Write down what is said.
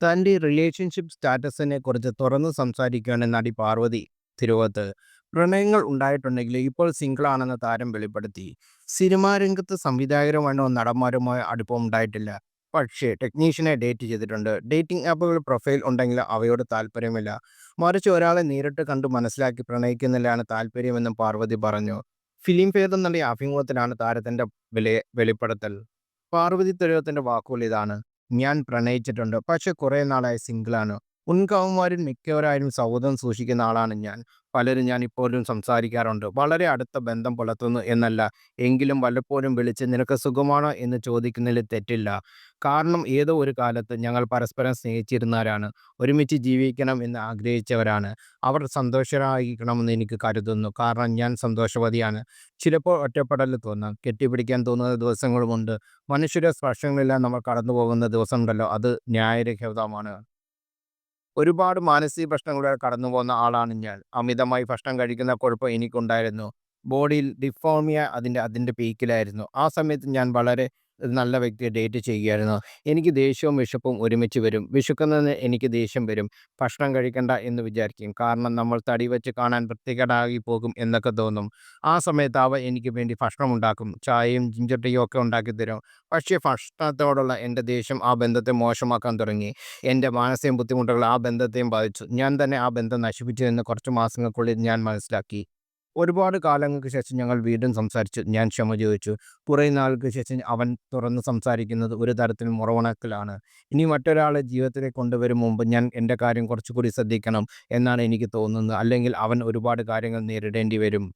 തന്റെ റിലേഷൻഷിപ്പ് സ്റ്റാറ്റസിനെ കുറിച്ച് തുറന്ന് സംസാരിക്കുകയാണ് നടി പാർവതി തിരുവത്ത് പ്രണയങ്ങൾ ഉണ്ടായിട്ടുണ്ടെങ്കിലും ഇപ്പോൾ സിംഗിളാണെന്ന് താരം വെളിപ്പെടുത്തി. സിനിമാ രംഗത്ത് സംവിധായകരുമായോ അടുപ്പം ഉണ്ടായിട്ടില്ല പക്ഷേ ടെക്നീഷ്യനെ ഡേറ്റ് ചെയ്തിട്ടുണ്ട്. ഡേറ്റിംഗ് ആപ്പുകൾ പ്രൊഫൈൽ ഉണ്ടെങ്കിലും അവയോട് താല്പര്യമില്ല മറിച്ച് ഒരാളെ നേരിട്ട് കണ്ട് മനസ്സിലാക്കി പ്രണയിക്കുന്നില്ലാണ് താല്പര്യമെന്നും പാർവതി പറഞ്ഞു. ഫിലിം ഫെയർ എന്നുള്ള അഭിമുഖത്തിലാണ് താരത്തിന്റെ വെളിപ്പെടുത്തൽ. പാർവതി തെരുവത്തിന്റെ വാക്കുകൾ ഇതാണ്. ഞാൻ പ്രണയിച്ചിട്ടുണ്ട്. പക്ഷെ കുറേ നാളായി സിംഗിളാണ്. മുൻകൗമാരിൽ മിക്കവരായും സൗഹൃദം സൂക്ഷിക്കുന്ന ആളാണ് ഞാൻ. പലരും ഞാൻ ഇപ്പോഴും സംസാരിക്കാറുണ്ട്. വളരെ അടുത്ത ബന്ധം പുലർത്തുന്നു എന്നല്ല. എങ്കിലും വല്ലപ്പോഴും വിളിച്ച് നിനക്ക് സുഖമാണോ എന്ന് ചോദിക്കുന്നതിൽ തെറ്റില്ല. കാരണം ഏതോ ഒരു കാലത്ത് ഞങ്ങൾ പരസ്പരം സ്നേഹിച്ചിരുന്നവരാണ്. ഒരുമിച്ച് ജീവിക്കണം എന്ന് ആഗ്രഹിച്ചവരാണ്. അവർ സന്തോഷരായിരിക്കണമെന്ന് എനിക്ക് കരുതുന്നു. കാരണം ഞാൻ സന്തോഷവതിയാണ്. ചിലപ്പോൾ ഒറ്റപ്പെടൽ തോന്നാം. കെട്ടിപ്പിടിക്കാൻ തോന്നുന്ന ദിവസങ്ങളുമുണ്ട്. മനുഷ്യരുടെ സ്പർശങ്ങളെല്ലാം നമ്മൾ കടന്നു പോകുന്ന ദിവസമുണ്ടല്ലോ അത് ന്യായരഹിതമാണ്. ഒരുപാട് മാനസിക പ്രശ്നങ്ങളിലൂടെ കടന്നുപോകുന്ന ആളാണ് ഞാൻ. അമിതമായി ഭക്ഷണം കഴിക്കുന്ന കുഴപ്പം എനിക്കുണ്ടായിരുന്നു. ബോഡിയിൽ ഡിഫോമിയ അതിന്റെ അതിന്റെ പീക്കിലായിരുന്നു. ആ സമയത്ത് ഞാൻ വളരെ നല്ല വ്യക്തിയെ ഡേറ്റ് ചെയ്യുകയായിരുന്നു. എനിക്ക് ദേഷ്യവും വിശപ്പും ഒരുമിച്ച് വരും. വിശക്കുന്നതിന് എനിക്ക് ദേഷ്യം വരും. ഭക്ഷണം കഴിക്കണ്ട എന്ന് വിചാരിക്കും. കാരണം നമ്മൾ തടി വെച്ച് കാണാൻ വൃത്തികേടാകി പോകും എന്നൊക്കെ തോന്നും. ആ സമയത്ത് അവ എനിക്ക് വേണ്ടി ഭക്ഷണം ഉണ്ടാക്കും ചായയും ജിഞ്ചർ ടീയും ഒക്കെ ഉണ്ടാക്കി തരും പക്ഷേ ഭക്ഷണത്തോടുള്ള എന്റെ ദേഷ്യം ആ ബന്ധത്തെ മോശമാക്കാൻ തുടങ്ങി. എന്റെ മാനസിക ബുദ്ധിമുട്ടുകൾ ആ ബന്ധത്തെയും ബാധിച്ചു. ഞാൻ തന്നെ ആ ബന്ധം നശിപ്പിച്ചു എന്ന് കുറച്ച് മാസങ്ങൾക്കുള്ളിൽ ഞാൻ മനസ്സിലാക്കി. ഒരുപാട് കാലങ്ങൾക്ക് ശേഷം ഞങ്ങൾ വീണ്ടും സംസാരിച്ചു. ഞാൻ ക്ഷമ ചോദിച്ചു. കുറേ നാൾക്ക് ശേഷം അവൻ തുറന്ന് സംസാരിക്കുന്നത് ഒരു തരത്തിൽ മുറവണക്കലാണ് ഇനി മറ്റൊരാളെ ജീവിതത്തിലേക്ക് കൊണ്ടുവരും മുമ്പ് ഞാൻ എന്റെ കാര്യം കുറച്ചുകൂടി ശ്രദ്ധിക്കണം എന്നാണ് എനിക്ക് തോന്നുന്നത്. അല്ലെങ്കിൽ അവൻ ഒരുപാട് കാര്യങ്ങൾ നേരിടേണ്ടി വരും.